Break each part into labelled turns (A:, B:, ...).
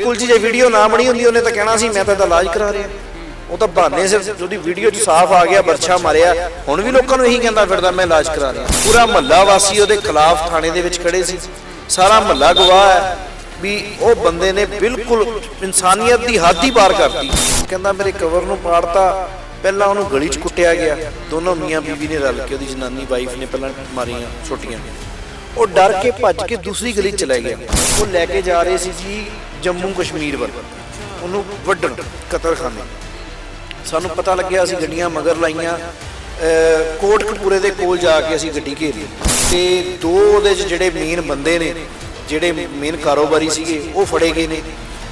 A: ਬਿਲਕੁਲ ਜੀ, ਜੇ ਵੀਡੀਓ ਨਾ ਬਣੀ ਹੁੰਦੀ, ਉਹਨੇ ਤਾਂ ਕਹਿਣਾ ਸੀ, ਮੈਂ ਤਾਂ ਇਹਦਾ ਇਲਾਜ ਕਰਾ ਰਿਹਾ। ਉਹ ਤਾਂ ਬਹਾਨੇ ਸਿਰ ਉਹਦੀ ਵੀਡੀਓ 'ਚ ਸਾਫ਼ ਆ ਗਿਆ ਬਰਛਾ ਮਾਰਿਆ। ਹੁਣ ਵੀ ਲੋਕਾਂ ਨੂੰ ਇਹੀ ਕਹਿੰਦਾ ਫਿਰਦਾ, ਮੈਂ ਇਲਾਜ ਕਰਾ ਰਿਹਾ। ਪੂਰਾ ਮਹੱਲਾ ਵਾਸੀ ਉਹਦੇ ਖਿਲਾਫ ਥਾਣੇ ਦੇ ਵਿੱਚ ਖੜੇ ਸੀ। ਸਾਰਾ ਮਹੱਲਾ ਗਵਾਹ ਹੈ ਵੀ ਉਹ ਬੰਦੇ ਨੇ ਬਿਲਕੁਲ ਇਨਸਾਨੀਅਤ ਦੀ ਹੱਦ ਹੀ ਪਾਰ ਕਰਤੀ। ਕਹਿੰਦਾ, ਮੇਰੇ ਕਵਰ ਨੂੰ ਪਾੜਤਾ। ਪਹਿਲਾਂ ਉਹਨੂੰ ਗਲੀ 'ਚ ਕੁੱਟਿਆ ਗਿਆ। ਦੋਨੋਂ ਮੀਆਂ ਬੀਵੀ ਨੇ ਰਲ ਕੇ ਉਹਦੀ ਜਨਾਨੀ ਵਾਈਫ ਨੇ ਪਹਿਲਾਂ ਮਾਰੀਆਂ, ਛੋਟੀਆਂ ਉਹ ਡਰ ਕੇ ਭੱਜ ਕੇ ਦੂਸਰੀ ਗਲੀ ਚਲਾ ਗਿਆ। ਉਹ ਲੈ ਕੇ ਜਾ ਰਹੇ ਸੀ ਜੀ ਜੰਮੂ ਕਸ਼ਮੀਰ ਵੱਲ। ਉਹਨੂੰ ਵੱਢਣ, ਕਤਲਖਾਨੇ। ਸਾਨੂੰ ਪਤਾ ਲੱਗਿਆ ਅਸੀਂ ਗੱਡੀਆਂ ਮਗਰ ਲਾਈਆਂ। ਅਹ ਕੋਟਕਪੂਰੇ ਦੇ ਕੋਲ ਜਾ ਕੇ ਅਸੀਂ ਗੱਡੀ ਘੇਰੀ। ਤੇ ਦੋ ਉਹਦੇ 'ਚ ਜਿਹੜੇ ਮੇਨ ਬੰਦੇ ਨੇ, ਜਿਹੜੇ ਮੇਨ ਕਾਰੋਬਾਰੀ ਸੀਗੇ, ਉਹ ਫੜੇ ਗਏ ਨੇ।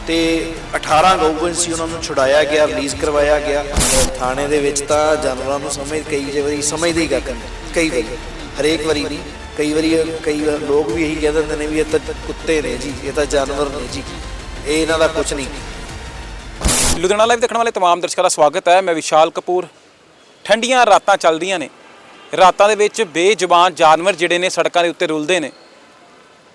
A: ਤੇ 18 ਗਊਗਨ ਸੀ ਉਹਨਾਂ ਨੂੰ ਛੁਡਾਇਆ ਗਿਆ ਰਿਲੀਜ਼ ਕਰਵਾਇਆ ਗਿਆ। ਥਾਣੇ ਦੇ ਵਿੱਚ ਤਾਂ ਜਾਨਵਰਾਂ ਨੂੰ ਸਮਝ, ਕਈ ਵਾਰੀ ਸਮਝਦੇ ਹੀ ਕੱਖ ਨਹੀਂ ਕਈ ਵਾਰੀ। ਹਰੇਕ ਵਾਰੀ ਨਹੀਂ। ਕਈ ਵਾਰੀ ਕਈ ਲੋਕ ਵੀ ਇਹੀ ਕਹਿ ਦਿੰਦੇ ਨੇ ਵੀ ਇਹ ਤਾਂ ਕੁੱਤੇ ਨੇ ਜੀ, ਇਹ ਤਾਂ ਜਾਨਵਰ ਨੇ ਜੀ। ਇਹ ਇਹਨਾਂ ਦਾ ਕੁਝ ਨਹੀਂ।
B: ਲੁਧਿਆਣਾ ਲਾਈਵ ਦੇਖਣ ਵਾਲੇ ਤਮਾਮ ਦਰਸ਼ਕਾਂ ਦਾ ਸਵਾਗਤ ਹੈ। ਮੈਂ ਵਿਸ਼ਾਲ ਕਪੂਰ। ਠੰਡੀਆਂ ਰਾਤਾਂ ਚੱਲਦੀਆਂ ਨੇ। ਰਾਤਾਂ ਦੇ ਵਿੱਚ ਬੇਜ਼ੁਬਾਨ ਜਾਨਵਰ ਜਿਹੜੇ ਨੇ ਸੜਕਾਂ ਦੇ ਉੱਤੇ ਰੁਲਦੇ ਨੇ।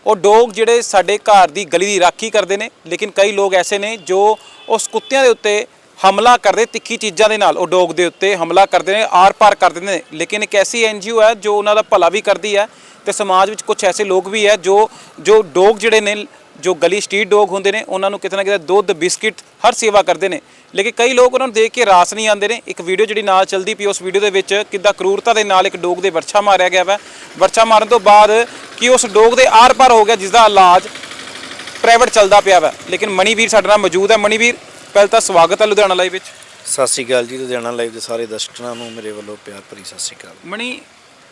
B: ਉਹ ਡੋਗ ਜਿਹੜੇ ਸਾਡੇ ਘਰ ਦੀ ਗਲੀ ਦੀ ਰਾਖੀ ਕਰਦੇ ਨੇ, ਲੇਕਿਨ ਕਈ ਲੋਕ ਐਸੇ ਨੇ ਜੋ ਉਸ ਕੁੱਤਿਆਂ ਦੇ ਉੱਤੇ ਹਮਲਾ ਕਰਦੇ, ਤਿੱਖੀ ਚੀਜ਼ਾਂ ਦੇ ਨਾਲ। ਉਹ ਡੋਗ ਦੇ ਉੱਤੇ ਹਮਲਾ ਕਰਦੇ ਨੇ, ਆਰ-ਪਾਰ ਕਰ ਦਿੰਦੇ ਨੇ। ਲੇਕਿਨ ਇੱਕ ਐਸੀ ਐਨਜੀਓ ਹੈ ਜੋ ਉਹਨਾਂ ਦਾ ਭਲਾ ਵੀ ਕਰਦੀ ਹੈ। ਤੇ ਸਮਾਜ ਵਿੱਚ ਕੁਝ ਐਸੇ ਲੋਕ ਵੀ ਹੈ ਜੋ ਜੋ ਡੋਗ ਜਿਹੜੇ ਨੇ ਜੋ ਗਲੀ ਸਟਰੀਟ ਡੋਗ ਹੁੰਦੇ ਨੇ ਉਹਨਾਂ ਨੂੰ ਕਿਤੇ ਨਾ ਕਿਤੇ ਦੁੱਧ ਬਿਸਕਿਟ ਹਰ ਸੇਵਾ ਕਰਦੇ ਨੇ। ਲੇਕਿਨ ਕਈ ਲੋਕ ਉਹਨਾਂ ਨੂੰ ਦੇਖ ਕੇ ਰਾਸ ਨਹੀਂ ਆਉਂਦੇ ਨੇ। ਇੱਕ ਵੀਡੀਓ ਜਿਹੜੀ ਨਾਲ ਚੱਲਦੀ ਪਈ ਉਸ ਵੀਡੀਓ ਦੇ ਵਿੱਚ ਕਿੱਦਾਂ ਕਰੂਰਤਾ ਦੇ ਨਾਲ ਇੱਕ ਡੋਗ ਦੇ ਵਰਛਾ ਮਾਰਿਆ ਗਿਆ ਵਾ। ਵਰਛਾ ਮਾਰਨ ਤੋਂ ਬਾਅਦ ਕਿ ਉਸ ਡੋਗ ਦੇ ਆਰ-ਪਾਰ ਹੋ ਗਿਆ ਜਿਸ ਦਾ ਇਲਾਜ ਪ੍ਰਾਈਵੇਟ ਚੱਲਦਾ ਪਿਆ ਵਾ। ਲੇਕਿਨ ਮਣੀਵੀਰ ਸਾਡੇ ਨਾਲ ਮੌਜੂਦ ਹੈ। ਮਣੀਵੀਰ ਪਹਿਲਾਂ ਤਾਂ ਸਵਾਗਤ ਹੈ ਲੁਧਿਆਣਾ ਲਾਈਵ ਵਿੱਚ।
A: ਸਤਿ ਸ਼੍ਰੀ ਅਕਾਲ ਜੀ। ਲੁਧਿਆਣਾ ਲਾਈਵ ਦੇ ਸਾਰੇ ਦਰਸ਼ਕਾਂ ਨੂੰ ਮੇਰੇ ਵੱਲੋਂ ਪਿਆਰ ਭਰੀ ਸਤਿ ਸ਼੍ਰੀ ਅਕਾਲ।
B: ਮਣੀ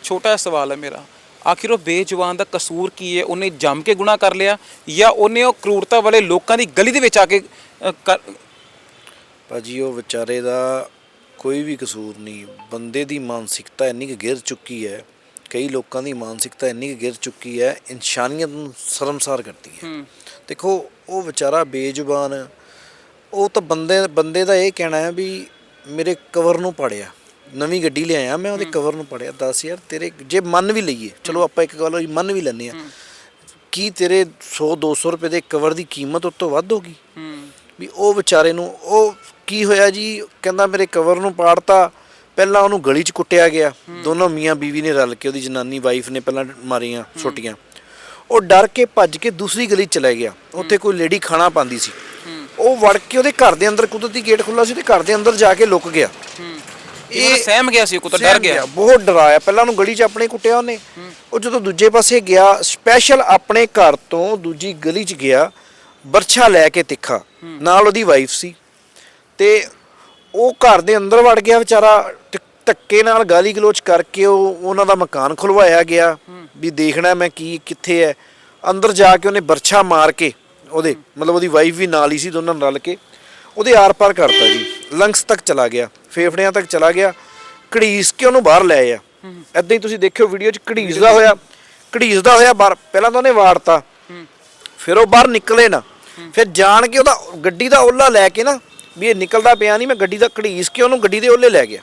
B: ਛੋਟਾ ਸਵਾਲ ਹੈ ਮੇਰਾ। ਆਖਿਰ ਉਹ ਬੇਜਵਾਨ ਦਾ ਕਸੂਰ ਕੀ ਹੈ? ਉਹਨੇ ਜੰਮ ਕੇ ਗੁਨਾਹ ਕਰ ਲਿਆ ਜਾਂ ਉਹਨੇ ਉਹ ਕਰੂਰਤਾ ਵਾਲੇ ਲੋਕਾਂ ਦੀ ਗਲੀ ਦੇ ਵਿੱਚ ਆ ਕੇ ਅ, ਕਰ-
A: ਭਾਜੀ ਉਹ ਵਿਚਾਰੇ ਦਾ ਕੋਈ ਵੀ ਕਸੂਰ ਨਹੀਂ। ਬੰਦੇ ਦੀ ਮਾਨਸਿਕਤਾ ਇੰਨੀ ਕੁ ਗਿਰ ਚੁੱਕੀ ਹੈ ਕਈ ਲੋਕਾਂ ਦੀ ਮਾਨਸਿਕਤਾ ਇੰਨੀ ਕੁ ਗਿਰ ਚੁੱਕੀ ਹੈ ਇਨਸਾਨੀਅਤ ਨੂੰ ਸ਼ਰਮਸਾਰ ਕਰਦੀ ਹੈ। ਦੇਖੋ ਉਹ ਵਿਚਾਰਾ ਬੇਜ਼ੁਬਾਨ ਉਹ ਤਾਂ ਬੰਦੇ ਬੰਦੇ ਦਾ ਇਹ ਕਹਿਣਾ ਹੈ ਵੀ ਮੇਰੇ ਕਵਰ ਨੂੰ ਪੜਿਆ। ਨਵੀਂ ਗੱਡੀ ਲਿਆਇਆ ਮੈਂ ਉਹਦੇ ਕਵਰ ਨੂੰ ਪੜਿਆ ਦੱਸ ਯਾਰ ਤੇਰੇ ਜੇ ਮੰਨ ਵੀ ਲਈਏ ਚਲੋ ਆਪਾਂ ਇੱਕ ਗੱਲ ਮੰਨ ਵੀ ਲੈਂਦੇ ਆ ਕੀ ਤੇਰੇ 100 200 ਰੁਪਏ ਦੇ ਕਵਰ ਦੀ ਕੀਮਤ ਉਸ ਤੋਂ ਵੱਧ ਹੋਗੀ ਵੀ ਉਹ ਵਿਚਾਰੇ ਨੂੰ ਉਹ ਕੀ ਹੋਇਆ ਜੀ? ਕਹਿੰਦਾ ਮੇਰੇ ਕਵਰ ਨੂੰ ਪਾੜਤਾ ਪਹਿਲਾਂ ਉਹਨੂੰ ਗਲੀ 'ਚ ਕੁੱਟਿਆ ਗਿਆ। ਦੋਨੋਂ ਮੀਆਂ ਬੀਵੀ ਨੇ ਰਲ ਕੇ ਉਹਦੀ ਜਨਾਨੀ ਵਾਈਫ ਨੇ ਪਹਿਲਾਂ ਮਾਰੀਆਂ ਛੋਟੀਆਂ। ਉਹ ਡਰ ਕੇ ਭੱਜ ਕੇ ਦੂਸਰੀ ਗਲੀ 'ਚ ਚਲਾ ਗਿਆ। ਉੱਥੇ ਕੋਈ ਲੇਡੀ ਖਾਣਾ ਪਾਉਂਦੀ ਸੀ। ਉਹ ਵੜ ਕੇ ਉਹਦੇ ਘਰ ਦੇ ਅੰਦਰ ਕੁਦਰਤੀ ਗੇਟ ਖੁੱਲਾ ਸੀ ਤੇ ਘਰ ਦੇ ਅੰਦਰ ਜਾ ਕੇ ਲੁਕ ਗਿਆ।
B: ਇਹ ਸਹਿਮ ਗਿਆ ਸੀ ਕੁੱਤਾ ਡਰ ਗਿਆ।
A: ਬਹੁਤ ਡਰਾਇਆ ਪਹਿਲਾਂ ਉਹਨੂੰ ਗਲੀ 'ਚ ਆਪਣੇ ਕੁੱਟਿਆ ਉਹਨੇ। ਉਹ ਜਦੋਂ ਦੂਜੇ ਪਾਸੇ ਗਿਆ ਸਪੈਸ਼ਲ ਆਪਣੇ ਘਰ ਤੋਂ ਦੂਜੀ ਗਲੀ 'ਚ ਗਿਆ ਬਰਛਾ ਲੈ ਕੇ ਤਿੱਖਾ। ਨਾਲ ਉਹਦੀ ਵਾਈਫ ਸੀ। ਤੇ ਉਹ ਘਰ ਦੇ ਅੰਦਰ ਵੜ ਗਿਆ ਵਿਚਾਰਾ ਧੱਕੇ ਨਾਲ ਗਾਲੀ ਗਲੋਚ ਕਰਕੇ ਉਹ ਉਹਨਾਂ ਦਾ ਮਕਾਨ ਖੁਲਵਾਇਆ ਗਿਆ। ਵੀ ਦੇਖਣਾ ਮੈਂ ਕੀ ਕਿੱਥੇ ਹੈ ਅੰਦਰ ਜਾ ਕੇ ਉਹਨੇ ਬਰਛਾ ਮਾਰ ਕੇ ਉਹਦੇ ਮਤਲਬ ਉਹਦੀ ਵਾਈਫ ਵੀ ਨਾਲ ਹੀ ਸੀ ਦੋਨਾਂ ਨਾਲ ਰਲ ਕੇ। ਉਹਦੇ ਆਰ-ਪਾਰ ਕਰਤਾ ਜੀ। ਲੰਗਸ ਤੱਕ ਚਲਾ ਗਿਆ, ਫੇਫੜਿਆਂ ਤੱਕ ਚਲਾ ਗਿਆ। ਘੜੀਸ ਕੇ ਉਹਨੂੰ ਬਾਹਰ ਲੈ ਆ ਐਦਾਂ ਹੀ ਤੁਸੀਂ ਦੇਖਿਓ ਵੀਡੀਓ 'ਚ ਘੜੀਸਦਾ ਹੋਇਆ। ਘੜੀਸਦਾ ਹੋਇਆ ਬਾਹਰ, ਪਹਿਲਾਂ ਤਾਂ ਉਹਨੇ ਵਾੜਤਾ। ਫਿਰ ਉਹ ਬਾਹਰ ਨਿਕਲੇ ਨਾ। ਫਿਰ ਜਾਣ ਕੇ ਉਹਦਾ ਗੱਡੀ ਦਾ ਓਲਾ ਲੈ ਕੇ ਨਾ, ਵੀ ਇਹ ਨਿਕਲਦਾ ਪਿਆ ਨਹੀਂ, ਮੈਂ ਗੱਡੀ ਦਾ ਘੜੀਸ ਕੇ ਉਹਨੂੰ ਗੱਡੀ ਦੇ ਓਲੇ ਲੈ ਗਿਆ।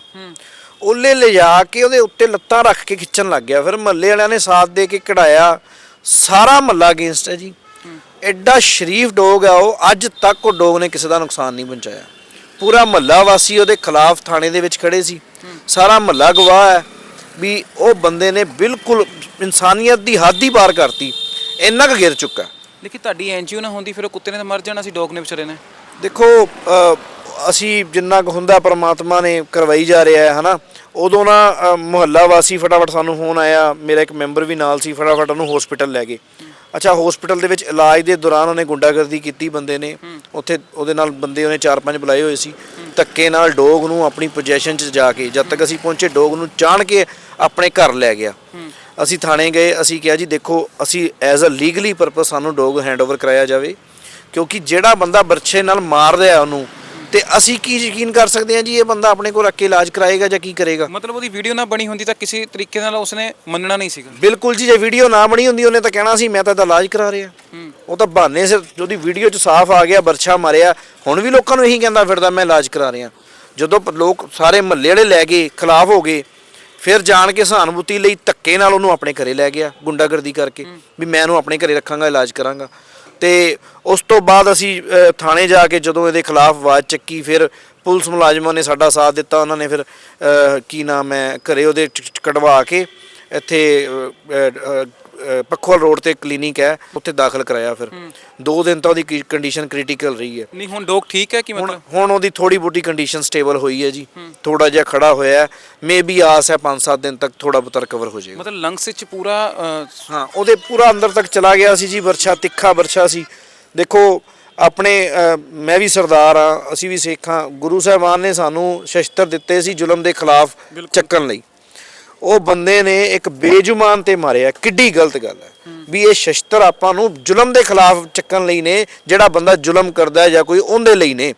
A: ਓਲੇ ਲਿਜਾ ਕੇ ਉਹਦੇ ਉੱਤੇ ਲੱਤਾਂ ਰੱਖ ਕੇ ਖਿੱਚਣ ਲੱਗ ਗਿਆ। ਫਿਰ ਮਹੱਲੇ ਵਾਲਿਆਂ ਨੇ ਸਾਥ ਦੇ ਕੇ ਕਢਾਇਆ। ਸਾਰਾ ਮਹੱਲਾ ਅਗੇਂਸਟ ਹੈ ਜੀ। ਐਡਾ ਸ਼ਰੀਫ ਡੋਗ ਆ ਉਹ ਅੱਜ ਤੱਕ ਉਹ ਡੋਗ ਨੇ ਕਿਸੇ ਦਾ ਨੁਕਸਾਨ ਨਹੀਂ ਪਹੁੰਚਾਇਆ। ਪੂਰਾ ਮਹੱਲਾ ਵਾਸੀ ਉਹਦੇ ਖਿਲਾਫ ਥਾਣੇ ਦੇ ਵਿੱਚ ਖੜੇ ਸੀ। ਸਾਰਾ ਮਹੱਲਾ ਗਵਾਹ ਹੈ ਵੀ ਉਹ ਬੰਦੇ ਨੇ ਬਿਲਕੁਲ ਇਨਸਾਨੀਅਤ ਦੀ ਹੱਦ ਹੀ ਪਾਰ ਕਰਤੀ। ਇੰਨਾ ਕੁ ਗਿਰ ਚੁੱਕਾ।
B: ਲੇਕਿਨ ਤੁਹਾਡੀ ਐਨਜੀਓ ਨਾ ਹੁੰਦੀ ਫਿਰ ਉਹ ਕੁੱਤੇ ਨੇ ਤਾਂ ਮਰ ਜਾਣਾ ਸੀ ਡੋਗ ਨੇ ਵਿਚਾਰੇ ਨੇ।
A: ਦੇਖੋ ਅਸੀਂ ਜਿੰਨਾ ਕੁ ਹੁੰਦਾ ਪ੍ਰਮਾਤਮਾ ਨੇ ਕਰਵਾਈ ਜਾ ਰਿਹਾ ਹੈ ਹਨਾ? ਉਦੋਂ ਨਾ ਮੁਹੱਲਾ ਵਾਸੀ ਫਟਾਫਟ ਸਾਨੂੰ ਫੋਨ ਆਇਆ ਮੇਰਾ ਇੱਕ ਮੈਂਬਰ ਵੀ ਨਾਲ ਸੀ ਫਟਾਫਟ ਉਹਨੂੰ ਹਸਪੀਟਲ ਲੈ ਗਏ। ਅੱਛਾ ਹਸਪੀਟਲ ਦੇ ਵਿੱਚ ਇਲਾਜ ਦੇ ਦੌਰਾਨ ਉਹਨੇ ਗੁੰਡਾਗਰਦੀ ਕੀਤੀ ਬੰਦੇ ਨੇ। ਉੱਥੇ ਉਹਦੇ ਨਾਲ ਬੰਦੇ ਉਹਨੇ ਚਾਰ ਪੰਜ ਬੁਲਾਏ ਹੋਏ ਸੀ। ਧੱਕੇ ਨਾਲ ਡੋਗ ਨੂੰ ਆਪਣੀ ਪੋਜੀਸ਼ਨ 'ਚ ਜਾ ਕੇ ਜਦ ਤੱਕ ਅਸੀਂ ਪਹੁੰਚੇ ਡੋਗ ਨੂੰ ਚਾਣ ਕੇ ਆਪਣੇ ਘਰ ਲੈ ਗਿਆ। ਅਸੀਂ ਥਾਣੇ ਗਏ ਅਸੀਂ ਕਿਹਾ ਜੀ ਦੇਖੋ ਅਸੀਂ ਐਜ਼ ਅ ਲੀਗਲੀ ਪਰਪਸ ਸਾਨੂੰ ਡੋਗ ਹੈਂਡਓਵਰ ਕਰਾਇਆ ਜਾਵੇ। ਕਿਉਂਕਿ ਜਿਹੜਾ ਬੰਦਾ ਬਰਛੇ ਨਾਲ ਮਾਰ ਰਿਹਾ ਉਹਨੂੰ ਤੇ ਅਸੀਂ ਕੀ ਯਕੀਨ ਕਰ ਸਕਦੇ ਹਾਂ ਜੀ ਇਹ ਬੰਦਾ ਆਪਣੇ ਕੋਲ ਰੱਖ ਕੇ ਇਲਾਜ ਕਰਾਏਗਾ ਜਾਂ ਕੀ ਕਰੇਗਾ?
B: ਮਤਲਬ ਉਹਦੀ ਵੀਡੀਓ ਨਾ ਬਣੀ ਹੁੰਦੀ ਤਾਂ ਕਿਸੇ ਤਰੀਕੇ ਨਾਲ ਉਸਨੇ ਮੰਨਣਾ ਨਹੀਂ ਸੀਗਾ।
A: ਬਿਲਕੁਲ ਜੀ ਜੇ ਵੀਡੀਓ ਨਾ ਬਣੀ ਹੁੰਦੀ ਉਹਨੇ ਤਾਂ ਕਹਿਣਾ ਸੀ ਮੈਂ ਤਾਂ ਇਹਦਾ ਇਲਾਜ ਕਰਾ ਰਿਹਾ। ਉਹ ਤਾਂ ਬਹਾਨੇ ਸਿਰ ਉਹਦੀ ਵੀਡੀਓ 'ਚ ਸਾਫ਼ ਆ ਗਿਆ ਬਰਛਾ ਮਾਰਿਆ ਹੁਣ ਵੀ ਲੋਕਾਂ ਨੂੰ ਇਹੀ ਕਹਿੰਦਾ ਫਿਰਦਾ ਮੈਂ ਇਲਾਜ ਕਰਾ ਰਿਹਾ। ਜਦੋਂ ਪ- ਲੋਕ ਸਾਰੇ ਮਹੱਲੇ ਵਾਲੇ ਲੈ ਗਏ ਖਿਲਾਫ ਹੋ ਗਏ ਫਿਰ ਜਾਣ ਕੇ ਸਹਾਨੁਭੂਤੀ ਲਈ ਧੱਕੇ ਨਾਲ ਉਹਨੂੰ ਆਪਣੇ ਘਰੇ ਲੈ ਗਿਆ ਗੁੰਡਾਗਰਦੀ ਕਰਕੇ ਵੀ ਮੈਂ ਇਹਨੂੰ ਆਪਣੇ ਘਰੇ ਰੱਖਾਂਗਾ ਇਲਾਜ ਕਰਾਂਗਾ। ਤੇ ਉਸ ਤੋਂ ਬਾਅਦ ਅਸੀਂ ਅ, ਥਾਣੇ ਜਾ ਕੇ ਜਦੋਂ ਇਹਦੇ ਖਿਲਾਫ ਆਵਾਜ਼ ਚੱਕੀ ਫਿਰ ਪੁਲਿਸ ਮੁਲਾਜ਼ਮਾਂ ਨੇ ਸਾਡਾ ਸਾਥ ਦਿੱਤਾ ਉਹਨਾਂ ਨੇ ਫਿਰ ਅ, ਕੀ ਨਾਮ ਹੈ ਘਰੇ ਉਹਦੇ ਚ- ਚ- ਕਢਵਾ ਕੇ ਇੱਥੇ ਪੱਖੋਵਾਲ ਰੋਡ ਤੇ ਕਲੀਨਿਕ ਹੈ ਉੱਥੇ ਦਾਖਲ ਕਰਾਇਆ ਫਿਰ। ਦੋ ਦਿਨ ਤਾਂ ਉਹਦੀ ਕੰਡੀਸ਼ਨ ਕ੍ਰਿਟੀਕਲ ਰਹੀ ਹੈ।
B: ਨਹੀਂ ਹੁਣ ਡੋਗ ਠੀਕ ਹੈ ਕਿ ਮਤਲਬ
A: ਹੁਣ ਉਹਦੀ ਥੋੜੀ ਬੋਟੀ ਕੰਡੀਸ਼ਨ ਸਟੇਬਲ ਹੋਈ ਹੈ ਜੀ। ਥੋੜਾ ਜਿਹਾ ਖੜਾ ਹੋਇਆ ਹੈ। ਮੇਬੀ ਆਸ ਹੈ 5-7 ਦਿਨ ਤੱਕ ਥੋੜਾ ਬਹੁਤ ਰਿਕਵਰ ਹੋ ਜਾਏਗਾ।
B: ਮਤਲਬ ਲੰਗਸ ਵਿੱਚ ਪੂਰਾ
A: ਹਾਂ ਉਹਦੇ ਪੂਰਾ ਅੰਦਰ ਤੱਕ ਚਲਾ ਗਿਆ ਸੀ ਜੀ ਵਰਛਾ ਤਿੱਖਾ ਵਰਛਾ ਸੀ। ਦੇਖੋ ਆਪਣੇ ਮੈਂ ਵੀ ਸਰਦਾਰ ਆ ਅਸੀਂ ਵੀ ਸਿੱਖ। ਗੁਰੂ ਸਾਹਿਬਾਨ ਨੇ ਸਾਨੂੰ ਸ਼ਸਤਰ ਦਿੱਤੇ ਸੀ ਜ਼ੁਲਮ ਦੇ ਖਿਲਾਫ ਚੱਕਣ ਲਈ। ਉਹ ਬੰਦੇ ਨੇ ਇੱਕ ਬੇਜੁਮਾਨ ਤੇ ਮਾਰਿਆ, ਕਿੱਡੀ ਗਲਤ ਗੱਲ ਹੈ। ਵੀ ਇਹ ਸ਼ਸਤਰ ਆਪਾਂ ਨੂੰ ਜ਼ੁਲਮ ਦੇ ਖਿਲਾਫ ਚੱਕਣ ਲਈ ਨੇ, ਜਿਹੜਾ ਬੰਦਾ ਜ਼ੁਲਮ ਕਰਦਾ ਹੈ ਜਾਂ ਕੋਈ ਉਹਦੇ ਲਈ ਨੇ।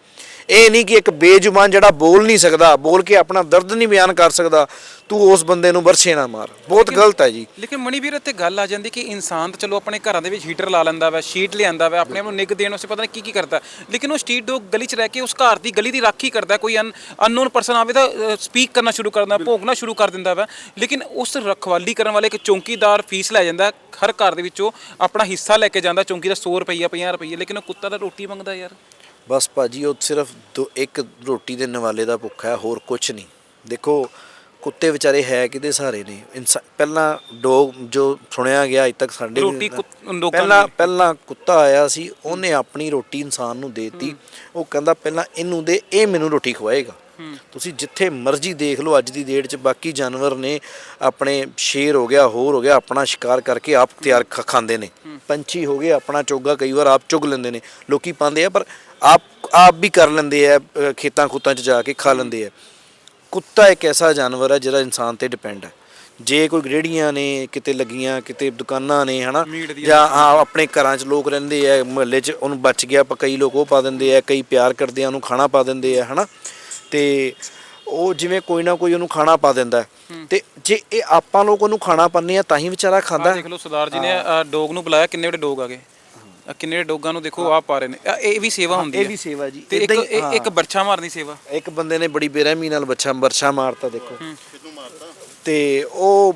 A: ਇਹ ਨਹੀਂ ਕਿ ਇੱਕ ਬੇਜੁਬਾਨ ਜਿਹੜਾ ਬੋਲ ਨਹੀਂ ਸਕਦਾ ਬੋਲ ਕੇ ਆਪਣਾ ਦਰਦ ਨਹੀਂ ਬਿਆਨ ਕਰ ਸਕਦਾ ਤੂੰ ਉਸ ਬੰਦੇ ਨੂੰ ਵਰਛੇ ਨਾ ਮਾਰ। ਬਹੁਤ ਗਲਤ ਹੈ ਜੀ।
B: ਲੇਕਿਨ ਮਣੀਵੀਰ ਇੱਥੇ ਗੱਲ ਆ ਜਾਂਦੀ ਕਿ ਇਨਸਾਨ ਤਾਂ ਚਲੋ ਆਪਣੇ ਘਰਾਂ ਦੇ ਵਿੱਚ ਹੀਟਰ ਲਾ ਲੈਂਦਾ ਵਾ ਸ਼ੀਟ ਲਿਆਂਦਾ ਵਾ ਆਪਣੇ ਆਪ ਨੂੰ ਨਿੱਘ ਦੇਣ ਵਾਸਤੇ ਪਤਾ ਨਹੀਂ ਕੀ ਕੀ ਕਰਦਾ। ਲੇਕਿਨ ਉਹ ਸਟਰੀਟ ਡੋਗ ਗਲੀ 'ਚ ਰਹਿ ਕੇ ਉਸ ਘਰ ਦੀ ਗਲੀ ਦੀ ਰਾਖੀ ਕਰਦਾ ਕੋਈ ਅਨਨੋਨ ਪਰਸਨ ਆਵੇ ਤਾਂ ਸਪੀਕ ਕਰਨਾ ਸ਼ੁਰੂ ਕਰ ਦਿੰਦਾ ਭੋਗਣਾ ਸ਼ੁਰੂ ਕਰ ਦਿੰਦਾ ਵਾ। ਲੇਕਿਨ ਉਸ ਰਖਵਾਲੀ ਕਰਨ ਵਾਲੇ ਇੱਕ ਚੌਂਕੀਦਾਰ ਫੀਸ ਲੈ ਜਾਂਦਾ ਹਰ ਘਰ ਦੇ ਵਿੱਚੋਂ ਆਪਣਾ ਹਿੱਸਾ ਲੈ ਕੇ ਜਾਂਦਾ ਚੌਂਕੀ ਦਾ 100 ਰੁਪਈਆ 50 ਰੁਪਈਆ ਲੇਕਿਨ ਉਹ ਕੁੱਤਾ ਤਾਂ ਰੋਟੀ ਮੰਗਦਾ ਯਾਰ।
A: ਬਸ ਭਾਜੀ ਉਹ ਸਿਰਫ ਦੋ ਇੱਕ ਰੋਟੀ ਦੇ ਨਵਾਲੇ ਦਾ ਭੁੱਖਾ ਹੈ ਹੋਰ ਕੁਝ ਨਹੀਂ। ਦੇਖੋ ਕੁੱਤੇ ਵਿਚਾਰੇ ਹੈ ਕਿਹਦੇ ਸਹਾਰੇ ਨੇ? ਇਨਸਾ- ਪਹਿਲਾਂ ਡੋਗ ਜੋ ਸੁਣਿਆ ਗਿਆ ਅਜ ਤੱਕ ਸਾਡੇ
B: ਰੋਟੀ ਕੁੱਤ- ਲੋਕਾਂ
A: ਪਹਿਲਾਂ
B: ਦੀ।
A: ਪਹਿਲਾਂ ਕੁੱਤਾ ਆਇਆ ਸੀ ਉਹਨੇ ਆਪਣੀ ਰੋਟੀ ਇਨਸਾਨ ਨੂੰ ਦੇਤੀ। ਉਹ ਕਹਿੰਦਾ ਪਹਿਲਾਂ ਇਹਨੂੰ ਦੇ ਇਹ ਮੈਨੂੰ ਰੋਟੀ ਖਵਾਏਗਾ। ਤੁਸੀਂ ਜਿੱਥੇ ਮਰਜ਼ੀ ਦੇਖ ਲਓ ਅੱਜ ਦੀ ਡੇਟ 'ਚ ਬਾਕੀ ਜਾਨਵਰ ਨੇ ਆਪਣੇ ਸ਼ੇਰ ਹੋ ਗਿਆ ਹੋਰ ਹੋ ਗਿਆ ਆਪਣਾ ਸ਼ਿਕਾਰ ਕਰਕੇ ਆਪ ਤਿਆਰ ਖਾਂਦੇ ਨੇ। ਪੰਛੀ ਹੋ ਗਏ ਆਪਣਾ ਚੋਗਾ ਕਈ ਵਾਰ ਆਪ ਚੁਗ ਲੈਂਦੇ ਨੇ। ਲੋਕੀ ਪਾਉਂਦੇ ਆ ਪਰ ਆਪ ਆਪ ਵੀ ਕਰ ਲੈਂਦੇ ਆ ਖੇਤਾਂ ਖੂਤਾਂ 'ਚ ਜਾ ਕੇ ਖਾ ਲੈਂਦੇ ਆ। ਕੁੱਤਾ ਇੱਕ ਐਸਾ ਜਾਨਵਰ ਹੈ ਜਿਹੜਾ ਇਨਸਾਨ ਤੇ ਡਿਪੈਂਡ ਹੈ ਜੇ ਕੋਈ ਰੇੜੀਆਂ ਨੇ ਕਿਤੇ ਲੱਗੀਆਂ ਕਿਤੇ ਦੁਕਾਨਾਂ ਨੇ ਹਨਾ ਜਾਂ ਆਪਣੇ ਘਰਾਂ 'ਚ ਲੋਕ ਰਹਿੰਦੇ ਆ ਮੁਹੱਲੇ 'ਚ ਉਹਨੂੰ ਬਚ ਗਿਆ ਪਰ ਕਈ ਲੋਕ ਉਹ ਪਾ ਦਿੰਦੇ ਆ ਕਈ ਪਿਆਰ ਕਰਦੇ ਆ ਉਹਨੂੰ ਖਾਣਾ ਪਾ ਦਿੰਦੇ ਆ ਹਨਾ। ਤੇ ਉਹ ਜਿਵੇਂ ਕੋਈ ਨਾ ਕੋਈ ਉਹਨੂੰ ਖਾਣਾ ਪਾ ਦਿੰਦਾ। ਤੇ ਜੇ ਇਹ ਆਪਾਂ ਲੋਕ ਉਹਨੂੰ ਖਾਣਾ ਪਾਉਂਦੇ ਆ ਤਾਂ ਹੀ ਵਿਚਾਰਾ ਖਾਂਦਾ।
B: ਦੇਖ ਲਓ ਸਰਦਾਰ ਜੀ ਨੇ ਡੋਗ ਨੂੰ ਬੁਲਾਇਆ ਕਿੰਨੇ ਵੱਡੇ ਡੋਗ ਆ ਗਏ। ਆਹ ਕਿੰਨੇ ਡੋਗਾਂ ਨੂੰ ਦੇਖੋ ਆਹ ਪਾ ਰਹੇ ਨੇ। ਆਹ ਇਹ ਵੀ ਸੇਵਾ ਹੁੰਦੀ ਹੈ।
A: ਇਹ ਵੀ ਸੇਵਾ ਜੀ।
B: ਤੇ ਇੱਕ
A: ਏਦਾਂ ਹੀ-
B: ਇਹ- ਇੱਕ ਬਰਛਾ ਮਾਰਨੀ ਸੇਵਾ।
A: ਇੱਕ ਬੰਦੇ ਨੇ ਬੜੀ ਬੇਰਹਿਮੀ ਨਾਲ ਬੱਚਾ ਬਰਛਾ ਮਾਰਤਾ ਦੇਖੋ। ਤੇ ਉਹ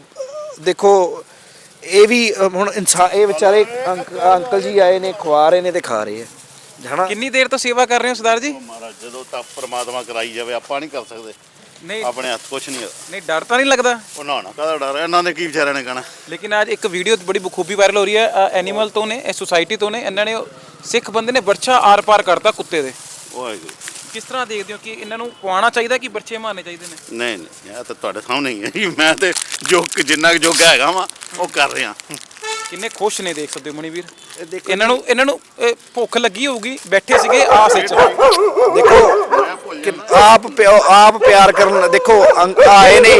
A: ਦੇਖੋ ਇਹ ਵੀ ਅ, ਹੁਣ ਇਨਸਾਨ ਇਹ ਵਿਚਾਰੇ ਅੰਕ- ਅੰਕਲ ਜੀ ਆਏ ਨੇ ਖਵਾ ਰਹੇ ਨੇ ਤੇ ਖਾ ਰਹੇ ਆ। ਹਨਾ?
B: ਕਿੰਨੀ ਦੇਰ ਤੋਂ ਸੇਵਾ ਕਰ ਰਹੇ ਹੋ ਸਰਦਾਰ ਜੀ?
C: ਮਹਾਰਾਜ ਜਦੋਂ ਤੱਕ ਪ੍ਰਮਾਤਮਾ ਕਰਾਈ ਜਾਵੇ ਆਪਾਂ ਨਹੀਂ ਕਰ ਸਕਦੇ।
B: ਨਹੀਂ।
C: ਆਪਣੇ ਹੱਥ ਕੁਛ ਨਹੀਂ।
B: ਨਹੀਂ ਡਰ ਤਾਂ ਨਹੀਂ ਲੱਗਦਾ?
C: ਉਹ ਨਾ ਨਾ ਕਾਹਦਾ ਡਰ? ਹੈ ਇਹਨਾਂ ਨੇ ਕੀ ਵਿਚਾਰਿਆਂ ਨੇ ਕਹਿਣਾ?
B: ਲੇਕਿਨ ਅੱਜ ਇੱਕ ਵੀਡੀਓ ਬੜੀ ਬਖੂਬੀ ਵਾਇਰਲ ਹੋ ਰਹੀ ਹੈ ਐਨੀਮਲ ਤੋਂ ਨੇ ਇਹ ਸੁਸਾਇਟੀ ਤੋਂ ਨੇ ਇਹਨਾਂ ਨੇ ਉਹ ਸਿੱਖ ਬੰਦੇ ਨੇ ਬਰਛਾ ਆਰ-ਪਾਰ ਕਰਤਾ ਕੁੱਤੇ ਦੇ।
C: ਵਾਹਿਗੁਰੂ।
B: ਕਿਸ ਤਰ੍ਹਾਂ ਦੇਖਦੇ ਹੋ ਕਿ ਇਹਨਾਂ ਨੂੰ ਪਵਾਉਣਾ ਚਾਹੀਦਾ ਕਿ ਬਰਛੇ ਮਾਰਨੇ ਚਾਹੀਦੇ ਨੇ?
C: ਨਹੀਂ ਨਹੀਂ ਇਹ ਤਾਂ ਤੁਹਾਡੇ ਸਾਹਮਣੇ ਹੀ ਹੈ ਜੀ। ਮੈਂ ਤੇ ਜੋ ਕਿ ਜਿੰਨਾ ਕੁ ਜੋਗਾ ਹੈਗਾ ਵਾਂ ਉਹ ਕਰ ਰਿਹਾ।
B: ਕਿੰਨੇ ਖੁਸ਼ ਨੇ ਦੇਖ ਸਕਦੇ ਹੋ ਮਣੀਵੀਰ
A: ਇਹ ਦੇਖੋ
B: ਇਹਨਾਂ ਨੂੰ ਇਹਨਾਂ ਨੂੰ ਇਹ ਭੁੱਖ ਲੱਗੀ ਹੋਊਗੀ ਬੈਠੇ ਸੀਗੇ ਆਸ ਵਿੱਚ।
A: ਦੇਖੋ ਕਿ ਆਪ ਪਿਓ ਆਪ ਪਿਆਰ ਕਰਨ ਦੇਖੋ ਅੰਕ ਆਏ ਨੇ।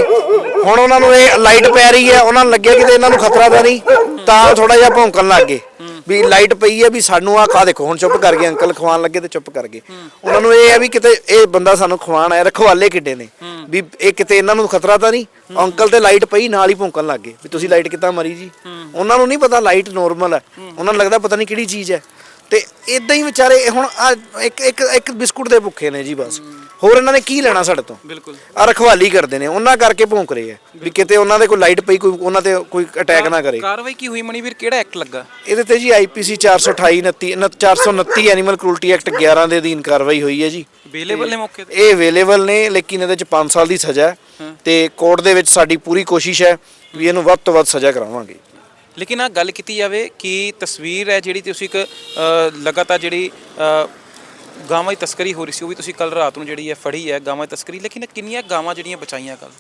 A: ਹੁਣ ਉਹਨਾਂ ਨੂੰ ਇਹ ਲਾਈਟ ਪੈ ਰਹੀ ਹੈ ਉਹਨਾਂ ਨੂੰ ਲੱਗਿਆ ਕਿ ਇਹਨਾਂ ਨੂੰ ਖਤਰਾ ਤਾਂ ਨਹੀਂ ਤਾਂ ਥੋੜਾ ਜਿਹਾ ਭੌਂਕਣ ਲੱਗ ਗਏ। ਵੀ ਲਾਈਟ ਪਈ ਹੈ ਵੀ ਸਾਨੂੰ ਆ ਖਾ ਦੇਖੋ, ਹੁਣ ਚੁੱਪ ਕਰ ਗਏ, ਅੰਕਲ ਖਵਾਉਣ ਲੱਗੇ ਤੇ ਚੁੱਪ ਕਰ ਗਏ। ਉਹਨਾਂ ਨੂੰ ਇਹ ਹੈ ਵੀ ਕਿਤੇ ਇਹ ਬੰਦਾ ਸਾਨੂੰ ਖਵਾਉਣ ਆਇਆ, ਰਖਵਾਲੇ ਕਿੱਡੇ ਨੇ। ਵੀ ਇਹ ਕਿਤੇ ਇਹਨਾਂ ਨੂੰ ਖਤਰਾ ਤਾਂ ਨਹੀਂ? ਅੰਕਲ ਤੇ ਲਾਈਟ ਪਈ, ਨਾਲ ਹੀ ਭੌਂਕਣ ਲੱਗ ਗਏ ਵੀ ਤੁਸੀਂ ਲਾਈਟ ਕਿੱਦਾਂ ਮਰੀ ਜੀ? ਉਹਨਾਂ ਨੂੰ ਨਹੀਂ ਪਤਾ ਲਾਈਟ ਨੋਰਮਲ ਹੈ। ਉਹਨਾਂ ਨੂੰ ਲੱਗਦਾ ਪਤਾ ਨਹੀਂ ਕਿਹੜੀ ਚੀਜ਼ ਹੈ। ਤੇ ਇਦਾਂ ਹੀ ਵਿਚਾਰੇ ਹੁਣ ਇੱਕ ਇੱਕ ਇੱਕ ਬਿਸਕੁਟ ਦੇ ਭੁੱਖੇ ਨੇ ਜੀ ਬਸ। ਹੋਰ ਇਹਨਾਂ ਨੇ ਕੀ ਲੈਣਾ ਸਾਡੇ ਤੋਂ?
B: ਬਿਲਕੁਲ।
A: ਆ ਰਖਵਾਲੀ ਕਰਦੇ ਨੇ ਉਹਨਾਂ ਕਰਕੇ ਭੌਂਕ ਰਹੇ ਆ ਵੀ ਕਿਤੇ ਉਹਨਾਂ ਦੇ ਕੋਈ ਲਾਈਟ ਪਈ ਕੋਈ ਉਹਨਾਂ ਤੇ ਕੋਈ ਅਟੈਕ ਨਾ ਕਰੇ
B: ਕਾਰਵਾਈ ਕੀ ਹੋਈ ਮਣੀਵੀਰ ਕਿਹੜਾ ਐਕਟ ਲੱਗਾ?
A: ਇਹਦੇ ਤੇ ਜੀ ਆਈਪੀਸੀ 428 29 429 ਐਨੀਮਲ ਕ੍ਰੂਲਟੀ ਐਕਟ 11 ਦੇ ਅਧੀਨ ਕਾਰਵਾਈ ਹੋਈ ਹੈ ਜੀ।
B: ਅਵੇਲੇਬਲ ਨੇ ਮੌਕੇ ਤੇ?
A: ਇਹ ਅਵੇਲੇਬਲ ਨੇ ਲੇਕਿਨ ਇਹਦੇ ਚ 5 ਸਾਲ ਦੀ ਸਜ਼ਾ ਹੈ। ਤੇ ਕੋਰਟ ਦੇ ਵਿੱਚ ਸਾਡੀ ਪੂਰੀ ਕੋਸ਼ਿਸ਼ ਹੈ ਵੀ ਇਹਨੂੰ ਵੱਧ ਤੋਂ ਵੱਧ ਸਜ਼ਾ ਕਰਾਵਾਂਗੇ।
B: ਲੇਕਿਨ ਆ ਗੱਲ ਕੀਤੀ ਜਾਵੇ ਕਿ ਤਸਵੀਰ ਹੈ ਜਿਹੜੀ ਤੁਸੀਂ ਇੱਕ ਲਗਾਤਾਰ ਜਿਹੜੀ ਗਾਵਾਂ ਦੀ ਤਸਕਰੀ ਹੋ ਰਹੀ ਸੀ, ਉਹ ਵੀ ਤੁਸੀਂ ਕੱਲ ਰਾਤ ਨੂੰ ਜਿਹੜੀ ਹੈ ਫੜੀ ਹੈ, ਗਾਵਾਂ ਦੀ ਤਸਕਰੀ। ਲੇਕਿਨ ਕਿੰਨੀਆਂ ਗਾਵਾਂ ਜਿਹੜੀਆਂ ਬਚਾਈਆਂ ਕੱਲ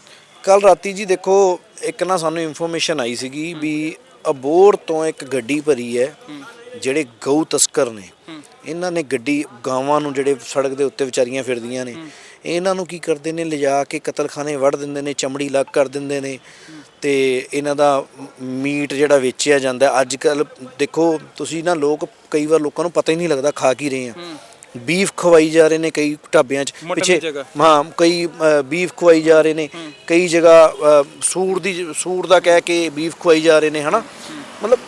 A: ਕੱਲ ਰਾਤੀ ਜੀ ਦੇਖੋ, ਇੱਕ ਨਾ ਸਾਨੂੰ ਇਨਫੋਰਮੇਸ਼ਨ ਆਈ ਸੀਗੀ ਵੀ ਅਬੋਰ ਤੋਂ ਇੱਕ ਗੱਡੀ ਭਰੀ ਹੈ, ਜਿਹੜੇ ਗਊ ਤਸਕਰ ਨੇ। ਇਹਨਾਂ ਨੇ ਗੱਡੀ, ਗਾਵਾਂ ਨੂੰ ਜਿਹੜੇ ਸੜਕ ਦੇ ਉੱਤੇ ਵਿਚਾਰੀਆਂ ਫਿਰਦੀਆਂ ਨੇ। ਇਹਨਾਂ ਨੂੰ ਕੀ ਕਰਦੇ ਨੇ, ਲਿਜਾ ਕੇ ਕਤਲਖਾਨੇ ਵੜ ਦਿੰਦੇ ਨੇ, ਚਮੜੀ ਲੱਗ ਕਰ ਦਿੰਦੇ ਨੇ। ਤੇ ਇਹਨਾਂ ਦਾ ਮੀਟ ਜਿਹੜਾ ਵੇਚਿਆ ਜਾਂਦਾ, ਅੱਜ ਕੱਲ ਦੇਖੋ, ਤੁਸੀਂ ਨਾ ਲੋਕ, ਕਈ ਵਾਰ ਲੋਕਾਂ ਨੂੰ ਪਤਾ ਹੀ ਨਹੀਂ ਲੱਗਦਾ ਖਾ ਕੀ ਰਹੇ ਆ। ਬੀਫ ਖਵਾਈ ਜਾ ਰਹੇ ਨੇ ਕਈ ਢਾਬਿਆਂ 'ਚ।
B: ਦੀ ਜਗ੍ਹਾ।
A: ਹਾਂ ਕਈ ਅ, ਬੀਫ ਖਵਾਈ ਜਾ ਰਹੇ ਨੇ। ਕਈ ਜਗ੍ਹਾ ਅ, ਸੂਰ ਦੀ ਸੂਰ ਦਾ ਕਹਿ ਕੇ ਬੀਫ ਖਵਾਈ ਜਾ ਰਹੇ ਨੇ ਹਨਾ? ਮਤਲਬ